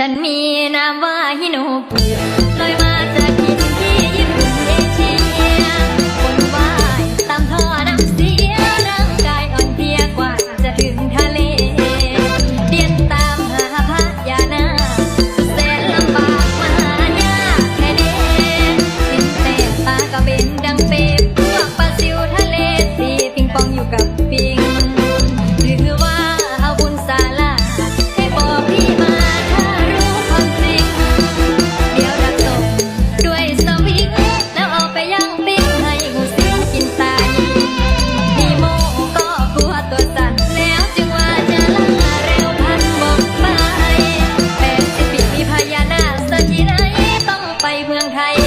ฉันมีนามว่าฮิโนกิลอยมา ไปเมืองไทย